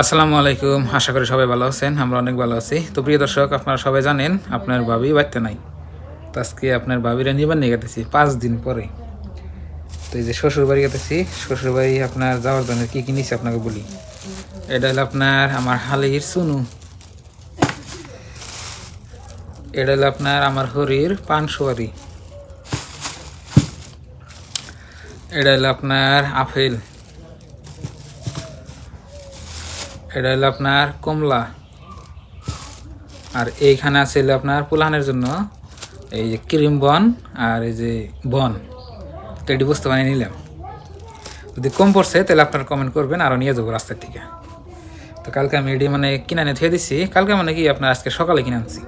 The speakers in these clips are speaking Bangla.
আসসালামু আলাইকুম। আশা করি সবাই ভালো আছেন, আমরা অনেক ভালো আছি। তো প্রিয় দর্শক, আপনারা সবাই জানেন, আপনার ভাবি বাড়তে নাই। তো আজকে আপনার ভাবিরা নিবার নিয়ে গেতেছি, পাঁচ দিন পরে। তো এই যে শ্বশুর বাড়ি গেতেছি শ্বশুর বাড়ি আপনার যাওয়ার জন্য কী কী নিচ্ছে আপনাকে বলি? এটা হলো আপনার আমার হালির সুনু এটা হলো আপনার আমার হরির পান সুয়ারি এটা হলো আপনার আপেল। এটা হলো আপনার কমলা। আর এইখানে আছে হলো আপনার পুলানের জন্য। এই যে ক্রিম বন আর এই যে বন। এটি বুঝতে পারি নিলাম। যদি কম পড়ছে, তাহলে আপনারা কমেন্ট করবেন আরও নিয়ে যাব রাস্তার থেকে তো কালকে আমি এটি মানে কিনে নিয়ে থুয়ে দিচ্ছি কালকে মানে কি আপনার আজকে সকালে কিনে আনছি।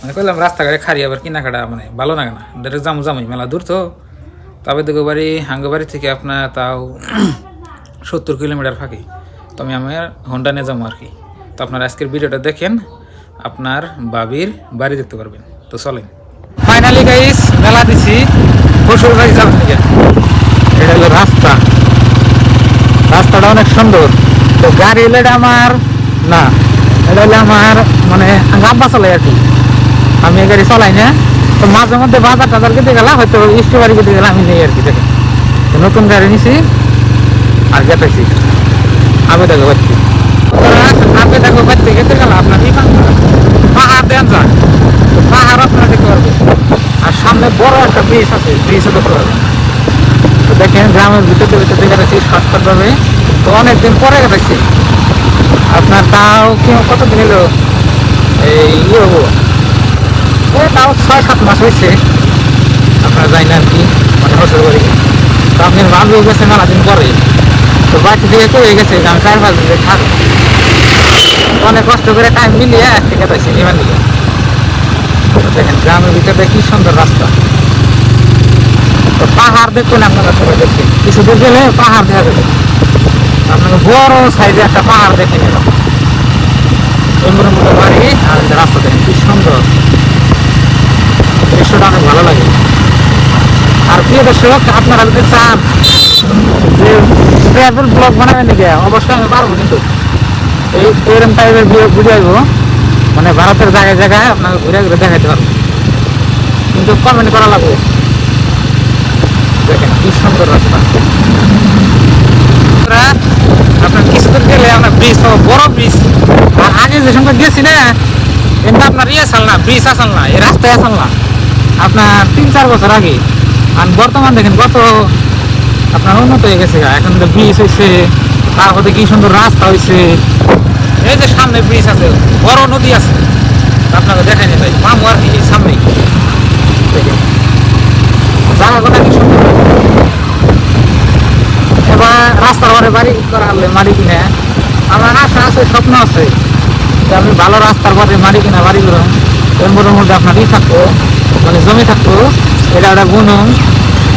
মানে করলাম রাস্তাঘাটে খারি আবার কেনাকাটা মানে ভালো লাগে না। ডাইরেক্ট জামু জামুই, মেলা দূর তো। তবে দেখো বাড়ি হাঙ্গো বাড়ি থেকে আপনার তাও সত্তর কিলোমিটার ফাঁকি। তো আমি আমার হোন্ডা নিয়ে যাব আর কি তো আপনারা আজকের ভিডিওটা দেখেন আপনার বাবির বাড়ি দেখতে পারবেন। তো চলেন। ফাইনালি গাইস মেলা দিছি। শ্বশুর বাড়ি যাবেন এটা হলো রাস্তা। রাস্তাটা অনেক সুন্দর। তো গাড়ি এলে এটা আমার না। এটা হলো আমার মানে গাব্বা চলাই আর কি। আমি এই গাড়ি চালাই না। তো মাঝে মধ্যে বাজার টাজার কেটে গেলাম হয়তো ইস্টি বাড়ি কেটে গেলাম আমি নেই আর কি দেখেন। নতুন গাড়ি নিছি আর গেতেছি আবে দেখো বাচ্চি। আবে দেখো বাচ্চি গেতে গেলাম আপনার পাহাড়। দেন তো পাহাড় আপনারা দেখতে পারবেন। আর সামনে বড় একটা ব্রিজ আছে ব্রিজও দেখতে পারবেন। তো দেখেন গ্রামের ভিতরে ভিতরে দেখে গেছি শর্টকাট ভাবে তো অনেকদিন পরে গেছি আপনার তাও কি কত দিন এলো এই ইয়ে হব। তাও ছয় সাত মাস হয়েছে। আপনারা যাই না আর কি মানে বছর বাড়ি তো আপনি ভাবি গেছে মেলা দিন পরে। তো বাড়ি থেকে তো হয়ে গেছে? আমি চার পাঁচ দিন থাকব অনেক কষ্ট করে টাইম মিলিয়ে আজকে গেছে এবার দিকে তো দেখেন, গ্রামের ভিতরে কি সুন্দর রাস্তা। তো পাহাড় দেখুন আপনারা সবাই দেখছেন কিছু দূর গেলে পাহাড় দেখা যাবে। আপনাকে বড় সাইজে একটা পাহাড় দেখে নিলাম সুন্দর মতো বাড়ি আর রাস্তা দেখেন, কি সুন্দর। দৃশ্যটা অনেক ভালো লাগে। আর প্রিয় দর্শক, আপনারা যদি চান যে ট্রাভেল ব্লগ বানাবেন নাকি? অবশ্যই আমি পারব কিন্তু। এই এরম টাইপের ভিডিও আসব মানে ভারতের জায়গায় জায়গায় আপনাকে ঘুরে ঘুরে দেখাতে পারব। কিন্তু কমেন্ট করা লাগবে। দেখেন কি সুন্দর রাস্তা আপনার কিছুদূর গেলে আমরা ব্রিজ পাবো, বড় ব্রিজ আর আগে যে সময় গেছি না কিন্তু আপনার ইয়ে আসাল না ব্রিজ আসাল না এই রাস্তায় আসাল না আপনার তিন চার বছর আগে। আর বর্তমান দেখেন কত আপনার উন্নত হয়ে গেছে এখন তো ব্রিজ হয়েছে তারপরে কি সুন্দর রাস্তা হয়েছে এই যে সামনে ব্রিজ আছে, বড় নদী আছে। আপনাকে দেখাই নি ভাই মামু আর কি সামনেই জায়গাটা কি সুন্দর? এবার রাস্তার পরে বাড়ি মারি কিনে। আমার আশা আছে, স্বপ্ন আছে যে আমি ভালো রাস্তার পরে মারি কিনা বাড়ি করুন এর মধ্যে আপনার ই থাকতো মানে জমি থাকতো এটা একটা গুণম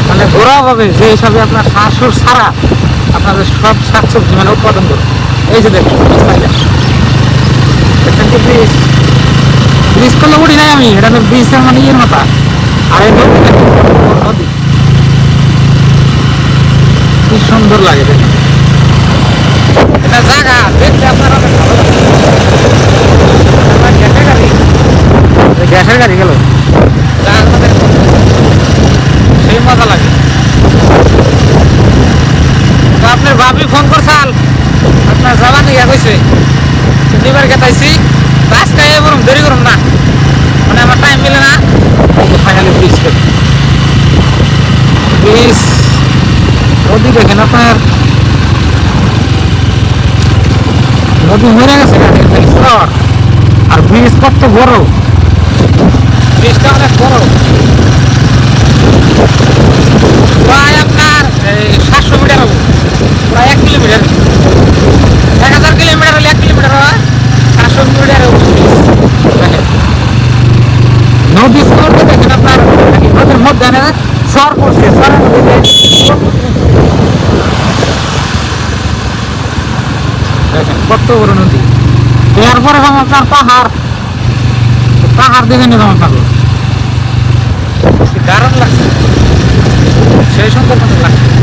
মানে ঘোরাভাবে যে হিসাবে আপনার শাশুর ছাড়া আপনাদের সব শাকসবজি মানে উৎপাদন করুন এই যে দেখুন দেখছেন কি ব্রিজ ব্রিজ করলে উঠি নাই আমি এটা তো ব্রিজের মানে ইয়ের মাথা আর দেখুন, কি সুন্দর লাগে দেখুন। এটা জায়গা দেখতে আপনার গ্যাসের গাড়ি গেল জায়গাটা দেখুন সেই মজা লাগে তো আপনার ভাবি ফোন করছাল। আপনার যাবা নিয়ে কইছে নিবার গেতাইছি রাস্তায় বরং দেরি করুন না। মানে আমার টাইম মিলে না। ফাইনালি ব্রিজ ব্রিজ নদী দেখেন আপনার। নদী মরে গেছে আর ব্রিজ কত বড়? ব্রিজটা অনেক বড়। প্রায় আপনার এই সাতশো মিটার হবে। প্রায় এক কিলোমিটার। এক হাজার কিলোমিটার হলে এক কিলোমিটার হয়। সাতশো মিটার হবে bridge। দেখেন। নদী স্তরটা দেখেন আপনার নদীর মধ্যে না সর পড়ছে। সরের দেখেন কত বড় নদী। এরপরে আপনার পাহাড় পাহাড় দেখে যেমন পাবো দারুণ লাগছে। সেই সুন্দর লাগছে।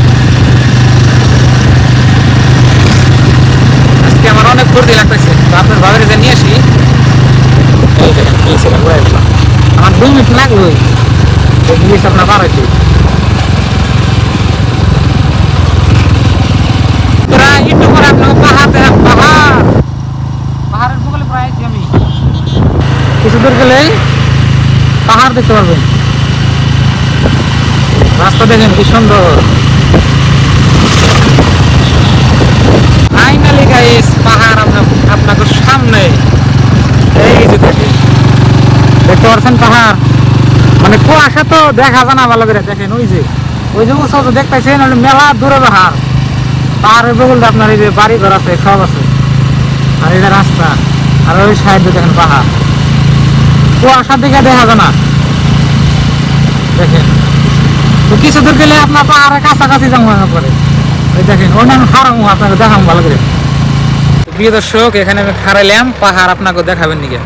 আজকে সর্দি লাগতেছে। তো আপনার বাবার কাছে নিয়ে আসি। আমার দুই মিনিট এই জিনিস আপনার বার পাহাড় দেখতে পারবেন। রাস্তা দেখেন কি সুন্দর ফাইনালি গাইস পাহাড় আপনার আপনাদের সামনে এই যে দেখেন দেখতে পাচ্ছেন পাহাড় মানে তো দেখা যায় না ভালো করে, দেখেন ওই যে ওই যে উঁচু উঁচু দেখতেছেন মেলা দূরে পাহাড়। পাহাড়ের বগলটা আপনার এই যে বাড়ি ঘর আছে, সব আছে। আর এটা রাস্তা, আর ওই সাইডে দেখেন পাহাড়। কুয়াশার দিকে দেখা যায় না। দেখেন। তো কিছু দূর গেলে আপনার পাহাড়ের কাছাকাছি মনে করে। ওই দেখেন নাম হারামু, আপনাকে দেখাম ভালো করে। প্রিয় দর্শক, এখানে আমি খারাইলাম পাহাড় আপনাকে দেখাবেন নিকে?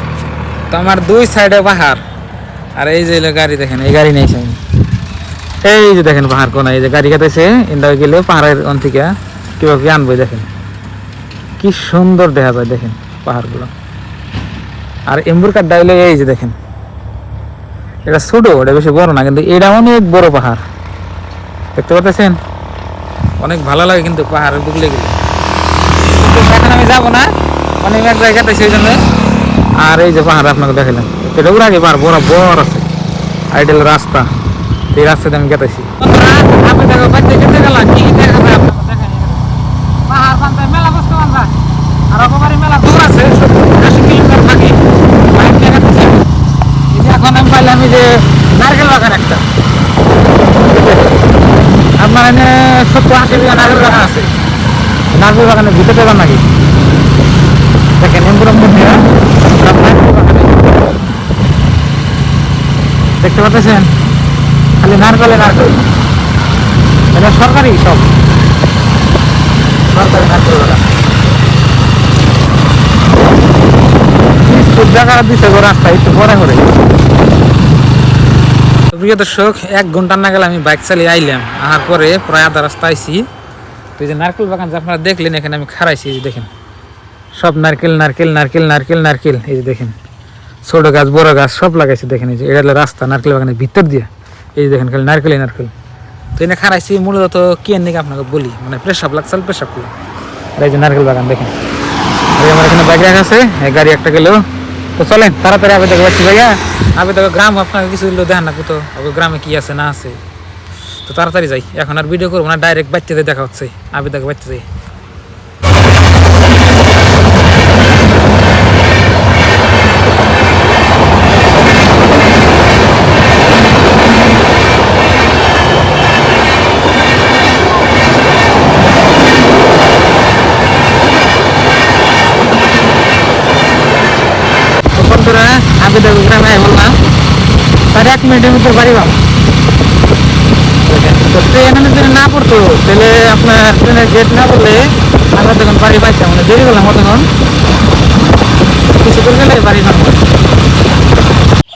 তো আমার দুই সাইডে পাহাড়। আর এই যে গাড়ি দেখেন, এই গাড়ি আমি এই যে দেখেন পাহাড় কোনা এই যে গাড়ি কাটাইছে ইন্দা গেলে পাহাড়ের অন্তিকা কীভাবে আনব দেখেন। কি সুন্দর দেখা যায় দেখেন পাহাড়গুলো। আর এম্বুর কাঠটা হইল এই যে দেখেন। এটা ছোট, এটা বেশি বড় না, কিন্তু এটা অনেক বড় পাহাড়। দেখতে পাচ্ছেন? অনেক ভালো লাগে কিন্তু পাহাড়ের বুকলে গেলে। এখন আমি যাব না, অনেক এক জায়গাতে সেই জন্য। আর এই যে পাহাড় আপনাকে দেখালাম। এটা উড়া আগে পাহাড় বড় বড় আছে। হলো রাস্তা। এই রাস্তাতে আমি গেতেছি। এখন আমি পাইলাম যে নারকেল বাগান একটা আপনার এনে সত্তর আশি বিঘা নারকেল বাগান আছে। নারকেল বাগানের ভিতরে যাবেন নাকি? দেখেন এমপুরম মধ্যে দেখতে পাচ্ছেন? খালি নারকেলে নারকেল এটা সরকারি সব। সরকারি প্রিয় দর্শক, এক ঘণ্টা না গেলে আমি বাইক চালিয়ে আইলাম। আহার পরে প্রায় আধা রাস্তা আইছি। তো যে নারকেল বাগান যে আপনারা দেখলেন, এখানে আমি খারাইছি এই যে দেখেন। সব নারকেল নারকেল নারকেল নারকেল নারকেল, এই যে দেখেন। ছোট গাছ, বড় গাছ, সব লাগাইছে দেখেন এই যে। এটা রাস্তা, নারকেল বাগানের ভিতর দিয়ে। এই যে দেখেন খালি নারকেলই নারকেল। তো এনে খারাইছি মূলত কি এর নাকি আপনাকে বলি? মানে প্রেসাব লাগছিল প্রেসাব করল আর এই যে নারকেল বাগান দেখেন। আমার এখানে বাইক রাখা আছে গাড়ি একটা গেলেও তো চলেন, তাড়াতাড়ি আবে দেখে পাচ্ছি ভাইয়া। আবে দেখো গ্রাম আপনাকে কিছু দিলেও দেখেন না আবে গ্রামে কি আছে, না আছে। তো তাড়াতাড়ি যাই, এখন আর ভিডিও করব না ডাইরেক্ট বাচ্চাদের দেখা হচ্ছে দেখো বাচ্চা যাই তো বন্ধুরা আবে দেখো গ্রামে বললাম। তার এক মিনিটের মধ্যে বাড়ি পাবো তো ট্রেন যদি না পড়তো তাহলে আপনার ট্রেনের গেট না পড়লে আমরা তখন বাড়ি পাইতাম মানে দেরি করলাম তখন কিছু করে গেলে বাড়ি পাবো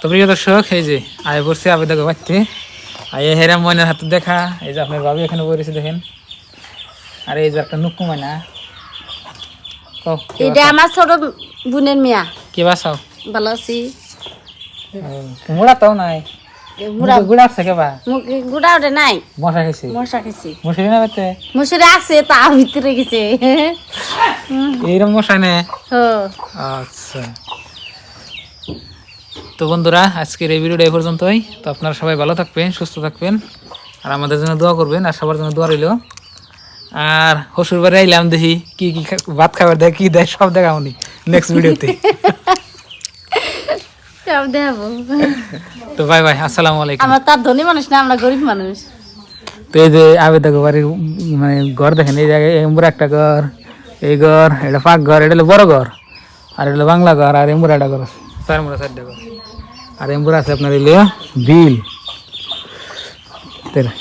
তো প্রিয় দর্শক এই যে আয় পড়ছে আবে দেখো বাচ্চে আয় হেরা ময়নার হাতে দেখা। এই যে আপনার বাবু এখানে বলেছে দেখেন। আর এই যে একটা নুকু ময়না। এটা আমার ছোট বোনের মিয়া। কি বাসাও? ভালো আছি। মুড়া তাও নাই মুড়া গুড়া আছে কেবা গুড়া ওটা নাই। মশা খাইছে? মশা খেছি মশারি না বেতে? মশুরি আছে তা ভিতরে গেছে। এইরকম মশা নে? আচ্ছা। তো বন্ধুরা আজকের এই ভিডিওটা এই পর্যন্তই। তো আপনারা সবাই ভালো থাকবেন সুস্থ থাকবেন আর আমাদের জন্য দোয়া করবেন আর সবার জন্য দোয়া রইল। আর হসুর বাড়ি আইলাম দেখি কি কি ভাত খাবার দেয় কি দেয় সব দেখাবনি নেক্সট ভিডিওতে। তো বাই বাই আসসালামু আলাইকুম। আমরা তার ধনী মানুষ না আমরা গরিব মানুষ। তো এই যে আবেদা বাড়ির মানে ঘর দেখেন এই জায়গায় এম্বুর একটা ঘর এই ঘর এটা পাক ঘর এটা হলো বড় ঘর আর এটা বাংলা ঘর আর এম্বুর একটা ঘর আছে। চার মোড়া চারটা ঘর। আর এম্বুর আছে আপনার এলিয়া বিল। তেরা